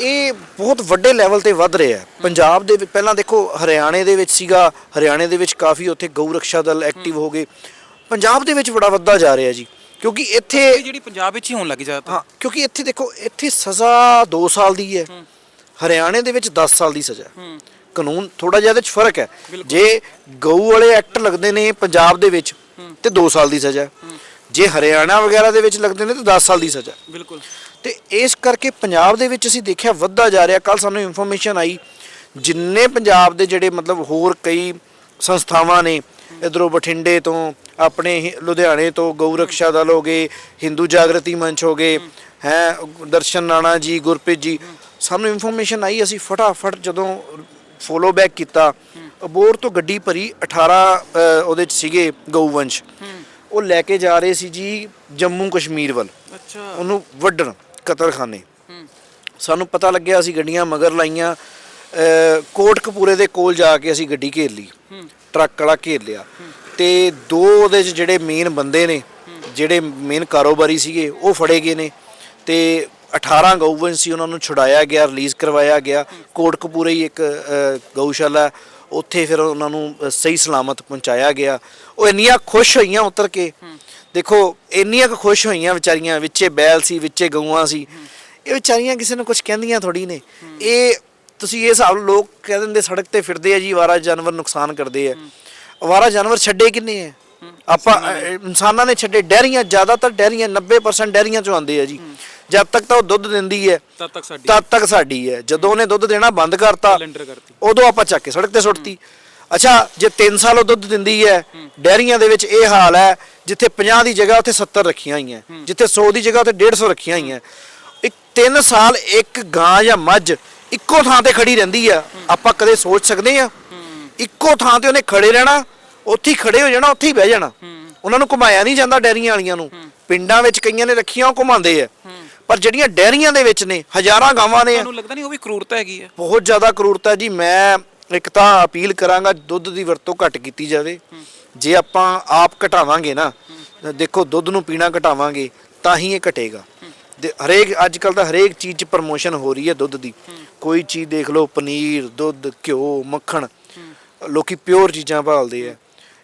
A: ਇਹ ਬਹੁਤ ਵੱਡੇ ਲੈਵਲ ਤੇ ਵੱਧ ਰਿਹਾ ਹੈ। ਪੰਜਾਬ ਦੇ ਵਿੱਚ ਪਹਿਲਾਂ ਦੇਖੋ ਹਰਿਆਣੇ ਦੇ ਵਿੱਚ ਸੀਗਾ। ਹਰਿਆਣੇ ਦੇ ਵਿੱਚ ਕਾਫੀ ਉੱਥੇ ਗਊ ਰੱਖਿਆ ਦਲ ਐਕਟਿਵ ਹੋ। ਗਏ। ਪੰਜਾਬ ਦੇ ਵਿੱਚ ਬੜਾ ਵੱਧਦਾ ਜਾ ਰਿਹਾ ਜੀ। ਕਿਉਂਕਿ ਇੱਥੇ
B: ਇਹ ਜਿਹੜੀ ਪੰਜਾਬ ਵਿੱਚ ਹੀ ਹੋਣ ਲੱਗੀ ਜ਼ਿਆਦਾਤਰ।
A: ਹਾਂ ਕਿਉਂਕਿ ਇੱਥੇ ਦੇਖੋ ਇੱਥੇ ਸਜ਼ਾ 2 ਸਾਲ ਦੀ ਹੈ। ਹਰਿਆਣੇ ਦੇ ਵਿੱਚ 10 ਸਾਲ ਦੀ ਸਜ਼ਾ ਹੈ। ਕਾਨੂੰਨ ਥੋੜਾ ਜਿਹਾ ਇਹਦੇ ਚ ਫ਼ਰਕ ਹੈ ਜੇ ਗਊ ਵਾਲੇ ਐਕਟ ਲੱਗਦੇ ਨੇ ਪੰਜਾਬ ਦੇ ਵਿੱਚ ਤੇ 2 ਸਾਲ ਦੀ ਸਜ਼ਾ। ਜੇ ਹਰਿਆਣਾ ਵਗੈਰਾ ਦੇ ਵਿੱਚ ਲੱਗਦੇ ਨੇ ਤਾਂ 10 ਸਾਲ ਦੀ ਸਜ਼ਾ।
B: ਬਿਲਕੁਲ
A: ਤੇ ਇਸ ਕਰਕੇ ਪੰਜਾਬ ਦੇ ਵਿੱਚ ਅਸੀਂ ਦੇਖਿਆ ਵੱਧਦਾ ਜਾ ਰਿਹਾ ਕੱਲ ਸਾਨੂੰ ਇਨਫੋਰਮੇਸ਼ਨ ਆਈ ਜਿੰਨੇ ਪੰਜਾਬ ਦੇ ਜਿਹੜੇ ਮਤਲਬ ਹੋਰ ਕਈ ਸੰਸਥਾਵਾਂ ਨੇ ਇਧਰੋਂ ਬਠਿੰਡੇ ਤੋਂ ਆਪਣੇ ਲੁਧਿਆਣੇ ਤੋਂ ਗਊ ਰਕਸ਼ਾ ਦਲ ਹੋ ਗਏ ਹਿੰਦੂ ਜਾਗਰਤੀ ਮੰਚ ਹੋ ਗਏ ਹੈ ਦਰਸ਼ਨ ਨਾਣਾ ਜੀ ਗੁਰਪ੍ਰੀਤ ਜੀ ਸਾਨੂੰ ਇਨਫੋਰਮੇਸ਼ਨ ਆਈ ਅਸੀਂ ਫਟਾਫਟ ਜਦੋਂ ਫੋਲੋ ਬੈਕ ਕੀਤਾ। ਅਬੋਰ ਤੋਂ ਗੱਡੀ ਭਰੀ 18 ਅ, ਉਹਦੇ ਚ ਸੀਗੇ ਗਊਵੰਸ਼। ਉਹ ਲੈ ਕੇ ਜਾ ਰਹੇ ਸੀ ਜੀ ਜੰਮੂ ਕਸ਼ਮੀਰ ਵੱਲ।
B: ਅੱਛਾ।
A: ਉਹਨੂੰ ਵੱਢਣ ਕਤਲਖਾਨੇ।
B: ਹੂੰ
A: ਸਾਨੂੰ ਪਤਾ ਲੱਗਿਆ ਅਸੀਂ ਗੱਡੀਆਂ ਮਗਰ ਲਾਈਆਂ। ਕੋਟਕਪੂਰੇ ਦੇ ਕੋਲ ਜਾ ਕੇ ਅਸੀਂ ਗੱਡੀ ਘੇਰ ਲਈ। ਟਰੱਕ ਵਾਲਾ ਘੇਰ ਲਿਆ। ਤੇ ਦੋ ਉਹਦੇ 'ਚ ਜਿਹੜੇ ਮੇਨ ਬੰਦੇ ਨੇ ਜਿਹੜੇ ਮੇਨ ਕਾਰੋਬਾਰੀ ਸੀਗੇ ਉਹ ਫੜੇ ਗਏ ਨੇ। ਤੇ 18 ਗਊਵੰਸ਼ ਸੀ, ਉਹਨਾਂ ਨੂੰ ਛੁਡਾਇਆ ਗਿਆ ਰਿਲੀਜ਼ ਕਰਵਾਇਆ ਗਿਆ। ਕੋਟਕਪੂਰੇ ਹੀ ਇੱਕ ਗਊਸ਼ਾਲਾ ਉੱਥੇ ਫਿਰ ਉਹਨਾਂ ਨੂੰ ਸਹੀ ਸਲਾਮਤ ਪਹੁੰਚਾਇਆ ਗਿਆ। ਉਹ ਇੰਨੀਆਂ ਖੁਸ਼ ਹੋਈਆਂ ਉਤਰ ਕੇ। ਦੇਖੋ, ਇੰਨੀਆਂ ਖੁਸ਼ ਹੋਈਆਂ ਵਿਚਾਰੀਆਂ, ਵਿੱਚੇ ਬੈਲ ਸੀ, ਵਿੱਚੇ ਗਊਆਂ ਸੀ। ਇਹ ਵਿਚਾਰੀਆਂ ਕਿਸੇ ਨੂੰ ਕੁਝ ਕਹਿੰਦੀਆਂ ਥੋੜੀ ਨੇ। ਇਹ, ਤੁਸੀਂ ਇਹ ਹਿਸਾਬ ਲੋਕ ਕਹਿ ਦਿੰਦੇ, ਸੜਕ ਤੇ ਫਿਰਦੇ ਆ ਜੀ, ਅਵਾਰਾ ਜਾਨਵਰ ਨੁਕਸਾਨ ਕਰਦੇ ਆ। ਅਵਾਰਾ ਜਾਨਵਰ ਛੱਡੇ ਕਿੰਨੇ ਆ? ਆਪਾਂ ਇਨਸਾਨਾਂ ਨੇ ਛੱਡੇ, ਡੈਰੀਆਂ, ਜ਼ਿਆਦਾਤਰ ਡੈਰੀਆਂ 90% ਡੈਰੀਆਂ ਚੋਂ ਆਉਂਦੇ ਆ ਜੀ। ਜਦ ਤੱਕ ਤਾਂ ਉਹ ਦੁੱਧ ਦਿੰਦੀ ਹੈ
B: ਤਦ ਤੱਕ ਸਾਡੀ
A: ਤਦ ਤੱਕ ਸਾਡੀ ਹੈ। ਜਦੋਂ ਉਹਨੇ ਦੁੱਧ ਦੇਣਾ ਬੰਦ ਕਰਤਾ
B: ਸਿਲੰਡਰ ਕਰਤੀ।
A: ਉਦੋਂ ਆਪਾਂ ਚੱਕ ਕੇ ਸੜਕ ਤੇ ਸੁੱਟਤੀ। ਅੱਛਾ ਜੇ 3 ਸਾਲ ਉਹ ਦੁੱਧ ਦਿੰਦੀ ਹੈ ਡੈਰੀਆਂ ਦੇ ਵਿੱਚ ਇਹ ਹਾਲ ਹੈ ਜਿੱਥੇ 50 ਦੀ ਜਗ੍ਹਾ ਉੱਥੇ 70 ਰੱਖੀਆਂ ਹੋਈਆਂ ਜਿੱਥੇ 100 ਦੀ ਜਗ੍ਹਾ ਉੱਥੇ 150 ਰੱਖੀਆਂ ਹੋਈਆਂ। ਇੱਕ 3 ਸਾਲ ਇੱਕ ਗਾਂ ਜਾਂ ਮੱਝ ਇੱਕੋ ਥਾਂ ਤੇ ਖੜੀ ਰਹਿੰਦੀ ਆ। ਆਪਾਂ ਕਦੇ ਸੋਚ ਸਕਦੇ ਆ? ਇੱਕੋ ਥਾਂ ਤੇ ਉਹਨੇ ਖੜੇ ਰਹਿਣਾ ਉੱਥੇ ਹੀ ਖੜੇ ਹੋ ਜਾਣਾ ਉੱਥੇ ਹੀ ਬਹਿ ਜਾਣਾ। ਉਹਨਾਂ ਨੂੰ ਘੁਮਾਇਆ ਨਹੀਂ ਜਾਂਦਾ ਡੈਰੀਆਂ ਵਾਲੀਆਂ ਨੂੰ। ਪਿੰਡਾਂ ਵਿੱਚ ਕਈਆਂ ਨੇ ਰੱਖੀਆਂ ਉਹ ਘੁਮਾਉਂਦੇ ਆ। ਪਰ ਜਿਹੜੀਆਂ ਡੈਰੀਆਂ ਦੇ ਵਿੱਚ ਨੇ ਹਜ਼ਾਰਾਂ ਗਾਵਾਂ ਨੇ।
B: ਤੁਹਾਨੂੰ ਲੱਗਦਾ ਨਹੀਂ ਉਹ ਵੀ ਕਰੂਰਤਾ ਹੈਗੀ ਹੈ?
A: ਬਹੁਤ ਜ਼ਿਆਦਾ ਕਰੂਰਤਾ ਜੀ। ਮੈਂ ਇੱਕ ਤਾਂ ਅਪੀਲ ਕਰਾਂਗਾ ਦੁੱਧ ਦੀ ਵਰਤੋਂ ਘੱਟ ਕੀਤੀ ਜਾਵੇ। ਜੇ ਆਪਾਂ ਆਪ ਘਟਾਵਾਂਗੇ ਨਾ ਦੇਖੋ ਦੁੱਧ ਨੂੰ ਪੀਣਾ ਘਟਾਵਾਂਗੇ ਤਾਂ ਹੀ ਇਹ ਘਟੇਗਾ। ਹਰੇਕ ਅੱਜ ਕੱਲ ਤਾਂ ਹਰੇਕ ਚੀਜ਼ 'ਚ ਪ੍ਰਮੋਸ਼ਨ ਹੋ ਰਹੀ ਹੈ ਦੁੱਧ ਦੀ। ਕੋਈ ਚੀਜ਼ ਦੇਖ ਲਓ ਪਨੀਰ ਦੁੱਧ ਘਿਓ ਮੱਖਣ। ਲੋਕੀ ਪਿਓਰ ਚੀਜ਼ਾਂ ਭਾਲਦੇ ਆ।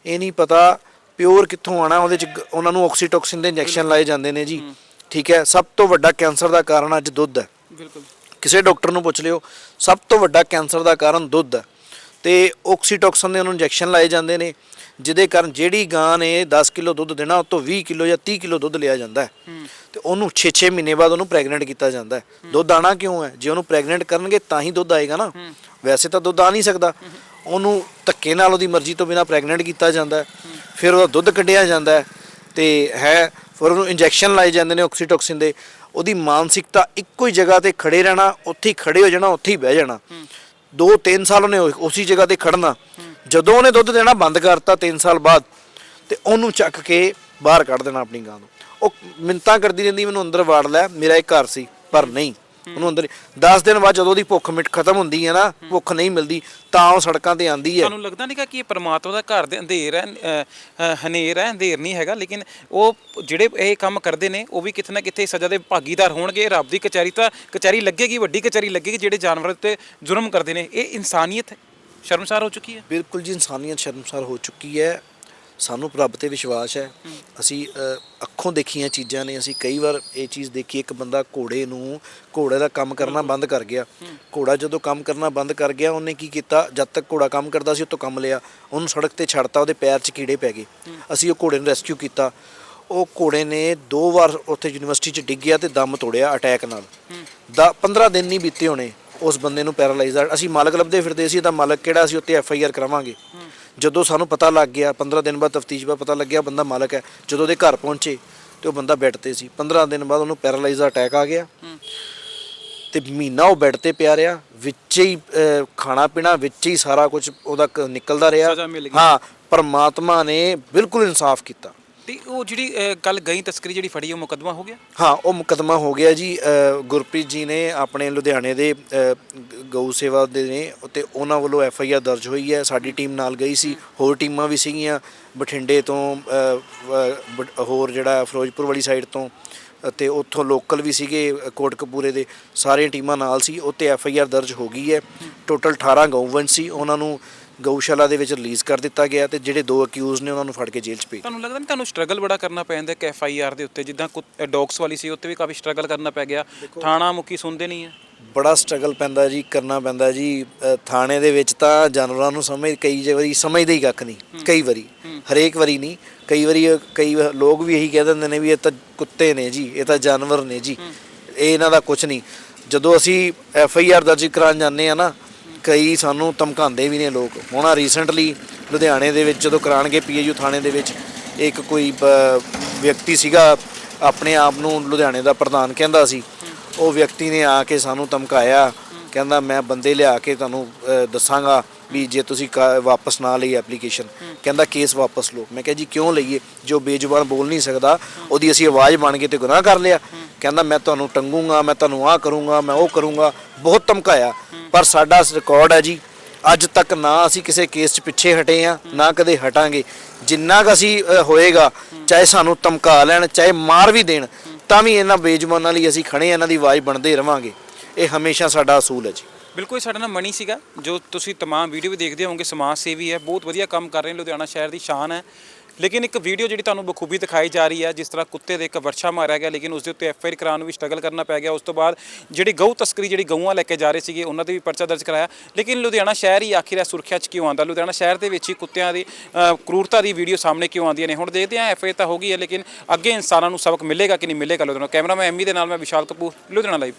A: ਇਹ ਨਹੀਂ ਪਤਾ ਪਿਓਰ ਕਿੱਥੋਂ ਆਣਾ ਉਹਦੇ 'ਚ ਉਹਨਾਂ ਨੂੰ ਆਕਸੀਟੋਕਸਿਨ ਦੇ ਇੰਜੈਕਸ਼ਨ ਲਾਏ ਜਾਂਦੇ ਨੇ ਜੀ। ਠੀਕ ਹੈ ਸਭ ਤੋਂ ਵੱਡਾ ਕੈਂਸਰ ਦਾ ਕਾਰਨ ਅੱਜ ਦੁੱਧ ਹੈ।
B: ਬਿਲਕੁਲ।
A: ਕਿਸੇ ਡਾਕਟਰ ਨੂੰ ਪੁੱਛ ਲਿਓ ਸਭ ਤੋਂ ਵੱਡਾ ਕੈਂਸਰ ਦਾ ਕਾਰਨ ਦੁੱਧ ਹੈ। ਤੇ ਆਕਸੀਟੋਕਸਿਨ ਦੇ ਉਹਨੂੰ ਇੰਜੈਕਸ਼ਨ ਲਾਏ ਜਾਂਦੇ ਨੇ ਜਿਹਦੇ ਕਾਰਨ ਜਿਹੜੀ ਗਾਂ ਨੇ 10 ਕਿਲੋ ਦੁੱਧ ਦੇਣਾ ਉਹ ਤੋਂ 20 ਕਿਲੋ ਜਾਂ 30 ਕਿਲੋ ਦੁੱਧ ਲਿਆ ਜਾਂਦਾ ਹੈ। ਤੇ ਉਹਨੂੰ 6-6 ਮਹੀਨੇ ਬਾਅਦ ਉਹਨੂੰ ਪ੍ਰੈਗਨੈਂਟ ਕੀਤਾ ਜਾਂਦਾ ਹੈ। ਦੁੱਧ ਆਣਾ ਕਿਉਂ ਹੈ? ਜੇ ਉਹਨੂੰ ਪ੍ਰੈਗਨੈਂਟ ਕਰਨਗੇ ਤਾਂ ਹੀ ਦੁੱਧ ਆਏਗਾ ਨਾ। ਵੈਸੇ ਤਾਂ ਦੁੱਧ ਆ ਨਹੀਂ ਸਕਦਾ। ਉਹਨੂੰ ਧੱਕੇ ਨਾਲ ਉਹਦੀ ਮਰਜ਼ੀ ਤੋਂ ਬਿਨਾ ਪ੍ਰੈਗਨੈਂਟ ਕੀਤਾ ਜਾਂਦਾ ਹੈ। ਫਿਰ ਉਹਦਾ ਦੁੱਧ ਕੱਢਿਆ ਜਾਂਦਾ ਹੈ। ਤੇ ਹੈ ਫਿਰ ਉਹਨੂੰ ਇੰਜੈਕਸ਼ਨ ਲਾਏ ਜਾਂਦੇ ਨੇ ਆਕਸੀਟੋਕਸਿਨ ਦੇ। ਉਹਦੀ ਮਾਨਸਿਕਤਾ ਇੱਕੋ ਹੀ ਜਗ੍ਹਾ ਤੇ ਖੜੇ ਰਹਿਣਾ ਉੱਥੇ ਹੀ ਖੜੇ ਹੋ ਜਾਣਾ ਉੱਥੇ ਹੀ ਬਹਿ ਜਾਣਾ। 2-3 ਸਾਲ ਉਹਨੇ ਉਸ- ਜਗ੍ਹਾ ਤੇ ਖੜਨਾ। ਜਦੋਂ ਉਹਨੇ ਦੁੱਧ ਦੇਣਾ ਬੰਦ ਕਰਤਾ 3 ਸਾਲ ਬਾਅਦ ਤੇ ਉਹਨੂੰ ਚੱਕ ਕੇ ਬਾਹਰ ਕੱਢ ਦੇਣਾ ਆਪਣੀ ਗਾਂ ਨੂੰ ਉਹ ਮਿੰਤਾਂ ਕਰਦੀ ਰਹਿੰਦੀ ਮੈਨੂੰ ਅੰਦਰ ਵਾੜ ਲੈ ਮੇਰਾ ਇੱਕ ਘਰ ਸੀ ਪਰ ਨਹੀਂ। ਉਹਨੂੰ ਅੰਦਰ 10 ਦਿਨ ਬਾਅਦ ਜਦੋਂ ਉਹਦੀ ਭੁੱਖ ਮਿਟ ਖਤਮ ਹੁੰਦੀ ਹੈ ਨਾ ਭੁੱਖ ਨਹੀਂ ਮਿਲਦੀ ਤਾਂ ਉਹ ਸੜਕਾਂ ਤੇ ਆਂਦੀ ਹੈ।
B: ਤੁਹਾਨੂੰ ਲੱਗਦਾ ਨਹੀਂਗਾ ਕਿ ਇਹ ਪਰਮਾਤਮਾ ਦਾ ਘਰ ਦੇ ਅੰਧੇਰ ਹੈ ਅ, ਅ, ਹਨੇਰ ਹੈ ਅੰਧੇਰ ਨਹੀਂ ਹੈਗਾ ਲੇਕਿਨ ਉਹ ਜਿਹੜੇ ਇਹ ਕੰਮ ਕਰਦੇ ਨੇ ਉਹ ਵੀ ਕਿਤੇ ਨਾ ਕਿਤੇ ਸਜ਼ਾ ਦੇ ਭਾਗੀਦਾਰ ਹੋਣਗੇ ਰੱਬ ਦੀ ਕਚਹਿਰੀ ਤਾਂ ਕਚਹਿਰੀ ਲੱਗੇਗੀ ਵੱਡੀ ਕਚਹਿਰੀ ਲੱਗੇਗੀ ਜਿਹੜੇ ਜਾਨਵਰਾਂ ਉੱਤੇ ਜ਼ੁਲਮ ਕਰਦੇ ਨੇ। ਇਹ ਇਨਸਾਨੀਅਤ ਹੈ ਸ਼ਰਮਸਾਰ ਹੋ ਚੁੱਕੀ ਹੈ।
A: ਬਿਲਕੁਲ ਜੀ ਇਨਸਾਨੀਅਤ ਸ਼ਰਮਸਾਰ ਹੋ ਚੁੱਕੀ ਹੈ। ਸਾਨੂੰ ਰੱਬ ਤੇ ਵਿਸ਼ਵਾਸ ਹੈ। ਅਸੀਂ ਅੱਖੋਂ ਦੇਖੀਆਂ ਚੀਜ਼ਾਂ ਨੇ ਅਸੀਂ ਕਈ ਵਾਰ ਇਹ ਚੀਜ਼ ਦੇਖੀ ਇੱਕ ਬੰਦਾ ਘੋੜੇ ਨੂੰ ਘੋੜੇ ਦਾ ਕੰਮ ਕਰਨਾ ਬੰਦ ਕਰ ਗਿਆ। ਘੋੜਾ ਜਦੋਂ ਕੰਮ ਕਰਨਾ ਬੰਦ ਕਰ ਗਿਆ ਉਹਨੇ ਕੀ ਕੀਤਾ? ਜਦ ਤੱਕ ਘੋੜਾ ਕੰਮ ਕਰਦਾ ਸੀ ਉਹ ਤੋਂ ਕੰਮ ਲਿਆ। ਉਹਨੂੰ ਸੜਕ ਤੇ ਛੱਡਤਾ ਉਹਦੇ ਪੈਰ 'ਚ ਕੀੜੇ ਪੈ ਗਏ। ਅਸੀਂ ਉਹ ਘੋੜੇ ਨੂੰ ਰੈਸਕਿਊ ਕੀਤਾ। ਉਹ ਘੋੜੇ ਨੇ ਦੋ ਵਾਰ ਉੱਥੇ ਯੂਨੀਵਰਸਿਟੀ 'ਚ ਡਿੱਗ ਗਿਆ ਤੇ ਦਮ ਤੋੜਿਆ ਅਟੈਕ ਨਾਲ। ਦਾ 15 ਦਿਨ ਨਹੀਂ ਬੀਤੇ ਹੋਣੇ ਉਸ ਬੰਦੇ ਨੂੰ ਪੈਰਾਲਾਈਜ਼ ਆ। ਅਸੀਂ ਮਾਲਕ ਲੱਭਦੇ ਫਿਰਦੇ ਸੀ ਇਹਦਾ ਮਾਲਕ ਕਿਹੜਾ? ਸੀ ਉੱਤੇ ਐਫ ਆਈ ਆਰ ਕਰਾਵਾਂਗੇ। ਜਦੋਂ ਸਾਨੂੰ ਪਤਾ ਲੱਗ ਗਿਆ 15 ਦਿਨ ਬਾਅਦ ਤਫਤੀਸ਼ ਬਾਅਦ ਪਤਾ ਲੱਗਿਆ ਬੰਦਾ ਮਾਲਕ ਹੈ। ਜਦੋਂ ਉਹਦੇ ਘਰ ਪਹੁੰਚੇ ਤੇ ਉਹ ਬੰਦਾ ਬੈੱਡ ਤੇ ਸੀ। 15 ਦਿਨ ਬਾਅਦ ਉਹਨੂੰ ਪੈਰਾਲਾਈਜ਼ ਦਾ ਅਟੈਕ ਆ ਗਿਆ। ਤੇ ਮਹੀਨਾ ਉਹ ਬੈੱਡ ਤੇ ਪਿਆ ਰਿਹਾ ਵਿੱਚ ਹੀ ਖਾਣਾ ਪੀਣਾ ਵਿੱਚ ਹੀ ਸਾਰਾ ਕੁਝ ਉਹਦਾ ਨਿਕਲਦਾ ਰਿਹਾ। ਹਾਂ ਪਰਮਾਤਮਾ ਨੇ ਬਿਲਕੁਲ ਇਨਸਾਫ ਕੀਤਾ।
B: ਤੇ ਉਹ ਜਿਹੜੀ ਅ, ਕੱਲ ਗਈ ਤਸਕਰੀ ਜਿਹੜੀ ਫੜੀ ਉਹ ਮੁਕੱਦਮਾ ਹੋ ਗਿਆ?
A: ਹਾਂ ਉਹ ਮੁਕਦਮਾ ਹੋ ਗਿਆ ਜੀ। ਅ, ਗੁਰਪ੍ਰੀਤ ਜੀ ਨੇ ਆਪਣੇ ਲੁਧਿਆਣੇ ਦੇ ਅ, ਗ- ਗਊ ਸੇਵਾ ਦੇ ਨੇ ਤੇ ਉਹਨਾਂ ਵੱਲੋਂ ਐਫ ਆਈ ਆਰ ਦਰਜ ਹੋਈ ਹੈ। ਸਾਡੀ ਟੀਮ ਨਾਲ ਗਈ ਸੀ। ਹੋਰ ਟੀਮਾਂ ਵੀ ਸੀਗੀਆਂ। ਬਠਿੰਡੇ ਤੋਂ ਅ, ਵ- ਬਟ- ਹੋਰ ਜਿਹੜਾ ਫਿਰੋਜ਼ਪੁਰ ਵਾਲੀ ਸਾਈਡ ਤੋਂ ਅਤੇ ਉੱਥੋਂ ਲੋਕਲ ਵੀ ਸੀਗੇ ਅ, ਕੋਟਕਪੂਰੇ ਦੇ। ਸਾਰੀਆਂ ਟੀਮਾਂ ਨਾਲ ਸੀ। ਉੱਤੇ ਐਫ ਆਈ ਆਰ ਦਰਜ ਹੋ ਗਈ ਹੈ। ਟੋਟਲ 18 ਗਊਵੰਸ਼ ਸੀ। ਉਹਨਾਂ ਨੂੰ ਗਊਸ਼ਾਲਾ ਦੇ ਵਿੱਚ ਰਿਲੀਜ਼ ਕਰ ਦਿੱਤਾ ਗਿਆ ਤੇ ਜਿਹੜੇ ਦੋ ਅਕਿਊਜ਼ ਨੇ ਉਹਨਾਂ ਨੂੰ ਫੜ ਕੇ ਜੇਲ੍ਹ 'ਚ ਭੇਜ
B: ਤੁਹਾਨੂੰ ਲੱਗਦਾ ਨਹੀਂ ਤੁਹਾਨੂੰ ਸਟਰਗਲ ਬੜਾ ਕਰਨਾ ਪੈਂਦਾ ਇੱਕ ਐਫ ਆਈ ਆਰ ਦੇ ਉੱਤੇ? ਜਿੱਦਾਂ ਡੌਗਸ ਵਾਲੀ ਸੀ ਉੱਤੇ ਵੀ ਕਾਫੀ ਸਟਰਗਲ ਕਰਨਾ ਪੈ ਗਿਆ। ਥਾਣਾ ਮੁਖੀ ਸੁਣਦੇ ਨਹੀਂ ਹੈ।
A: ਬੜਾ ਸਟਰਗਲ ਪੈਂਦਾ ਜੀ ਕਰਨਾ ਪੈਂਦਾ ਜੀ। ਥਾਣੇ ਦੇ ਵਿੱਚ ਤਾਂ ਜਾਨਵਰਾਂ ਨੂੰ ਸਮਝ ਕਈ ਵਾਰੀ ਸਮਝਦੇ ਹੀ ਕੱਖ ਨਹੀਂ ਕਈ ਵਾਰੀ ਹਰੇਕ ਵਾਰੀ ਨਹੀਂ। ਕਈ ਵਾਰੀ ਕਈ ਲੋਕ ਵੀ ਇਹੀ ਕਹਿ ਦਿੰਦੇ ਨੇ ਵੀ ਇਹ ਤਾਂ ਕੁੱਤੇ ਨੇ ਜੀ ਇਹ ਤਾਂ ਜਾਨਵਰ ਨੇ ਜੀ। ਇਹ ਇਹਨਾਂ ਦਾ ਕੁਝ ਨਹੀਂ। ਜਦੋਂ ਅਸੀਂ ਐਫ ਆਈ ਆਰ ਦਰਜ ਕਰਾਉਣ ਜਾਂਦੇ ਆ ਨਾ ਕਈ ਸਾਨੂੰ ਧਮਕਾਉਂਦੇ ਵੀ ਨੇ ਲੋਕ। ਹੁਣ ਰੀਸੈਂਟਲੀ ਲੁਧਿਆਣੇ ਦੇ ਵਿੱਚ ਜਦੋਂ ਕਰਾਣਗੇ ਪੀਏਯੂ ਥਾਣੇ ਦੇ ਵਿੱਚ, ਇੱਕ ਕੋਈ ਬ- ਵਿਅਕਤੀ ਸੀਗਾ, ਆਪਣੇ ਆਪ ਨੂੰ ਲੁਧਿਆਣੇ ਦਾ ਪ੍ਰਧਾਨ ਕਹਿੰਦਾ ਸੀ। ਉਹ ਵਿਅਕਤੀ ਨੇ ਆ ਕੇ ਸਾਨੂੰ ਧਮਕਾਇਆ। ਕਹਿੰਦਾ, ਮੈਂ ਬੰਦੇ ਲਿਆ ਕੇ ਤੁਹਾਨੂੰ ਦੱਸਾਂਗਾ ਵੀ ਜੇ ਤੁਸੀਂ ਕਾ- ਵਾਪਸ ਨਾ ਲਈ ਐਪਲੀਕੇਸ਼ਨ ਕਹਿੰਦਾ, ਕੇਸ ਵਾਪਸ ਲਓ। ਮੈਂ ਕਿਹਾ, ਜੀ, ਕਿਉਂ ਲਈਏ? ਜੋ ਬੇਜ਼ੁਬਾਨ ਬੋਲ ਨਹੀਂ ਸਕਦਾ, ਉਹਦੀ ਅਸੀਂ ਆਵਾਜ਼ ਬਣ ਕੇ ਤੇ ਗੁਨਾਹ ਕਰ ਲਿਆ। ਕਹਿੰਦਾ, ਮੈਂ ਤੁਹਾਨੂੰ ਟੰਗੂੰਗਾ, ਮੈਂ ਤੁਹਾਨੂੰ ਆਹ ਕਰੂੰਗਾ, ਮੈਂ ਉਹ ਕਰੂੰਗਾ। ਬਹੁਤ ਧਮਕਾਇਆ। ਪਰ ਸਾਡਾ ਰਿਕਾਰਡ ਹੈ ਜੀ, ਅੱਜ ਤੱਕ ਨਾ ਅਸੀਂ ਕਿਸੇ ਕੇਸ 'ਚ ਪਿੱਛੇ ਹਟੇ ਆ ਨਾ ਕਦੇ ਹਟਾਂਗੇ। ਜਿੰਨਾ ਕ ਅਸੀਂ ਹੋਏਗਾ, ਚਾਹੇ ਸਾਨੂੰ ਧਮਕਾ ਲੈਣ, ਚਾਹੇ ਮਾਰ ਵੀ ਦੇਣ, ਤਾਂ ਵੀ ਇਹਨਾਂ ਬੇਜਮਾਨਾਂ ਲਈ ਅਸੀਂ ਖੜੇ ਆ ਇਹਨਾਂ ਦੀ ਆਵਾਜ਼ ਬਣਦੇ ਰਵਾਂਗੇ। ਇਹ ਹਮੇਸ਼ਾ ਸਾਡਾ ਅਸੂਲ ਹੈ ਜੀ।
B: ਬਿਲਕੁਲ ਸਾਡੇ ਨਾਲ ਮਣੀ ਸੀਗਾ, ਜੋ ਤੁਸੀਂ ਤਮਾਮ ਵੀਡੀਓ ਵੀ ਦੇਖਦੇ ਹੋਵੋਗੇ, ਸਮਾਜ ਸੇਵੀ ਹੈ, ਬਹੁਤ ਵਧੀਆ ਕੰਮ ਕਰ ਰਹੇ ਨੇ, ਲੁਧਿਆਣਾ ਸ਼ਹਿਰ ਦੀ ਸ਼ਾਨ ਹੈ। ਲੇਕਿਨ ਇੱਕ ਵੀਡੀਓ ਜਿਹੜੀ ਤੁਹਾਨੂੰ ਬਖੂਬੀ ਦਿਖਾਈ ਜਾ ਰਹੀ ਹੈ ਜਿਸ ਤਰ੍ਹਾਂ ਕੁੱਤੇ ਦੇ ਇੱਕ ਵਰਛਾ ਮਾਰਿਆ ਗਿਆ ਲੇਕਿਨ ਉਸ ਦੇ ਉੱਤੇ ਐਫ ਆਈ ਕਰਾਉਣ ਨੂੰ ਵੀ ਸਟਰਗਲ ਕਰਨਾ ਪੈ ਗਿਆ। ਉਸ ਤੋਂ ਬਾਅਦ ਜਿਹੜੀ ਗਊ ਤਸਕਰੀ ਜਿਹੜੀ ਗਊਆਂ ਲੈ ਕੇ ਜਾ ਰਹੇ ਸੀਗੇ ਉਹਨਾਂ ਤੇ ਵੀ ਪਰਚਾ ਦਰਜ ਕਰਾਇਆ। ਲੇਕਿਨ ਲੁਧਿਆਣਾ ਸ਼ਹਿਰ ਹੀ ਆਖਿਰ ਇਹ ਸੁਰੱਖਿਆ 'ਚ ਕਿਉਂ ਆਉਂਦਾ? ਲੁਧਿਆਣਾ ਸ਼ਹਿਰ ਦੇ ਵਿੱਚ ਹੀ ਕੁੱਤਿਆਂ ਦੀ ਅ, ਕਰੂਰਤਾ ਦੀ ਵੀਡੀਓ ਸਾਹਮਣੇ ਕਿਉਂ ਆਉਂਦੀਆਂ ਨੇ? ਹੁਣ ਦੇਖਦੇ ਹਾਂ ਐਫ ਆਈ ਆਰ ਤਾਂ ਹੋ ਗਈ ਹੈ ਲੇਕਿਨ ਅੱਗੇ ਇਨਸਾਨਾਂ ਨੂੰ ਸਬਕ ਮਿਲੇਗਾ ਕਿ ਨਹੀਂ ਮਿਲੇਗਾ ਲੁਧਿਆਣਾ? ਕੈਮਰਾਮੈਨ ਐਮੀ ਦੇ ਨਾਲ ਮੈਂ ਵਿਸ਼ਾਲ ਕਪੂਰ ਲੁਧਿਆਣਾ ਲਾਈਵ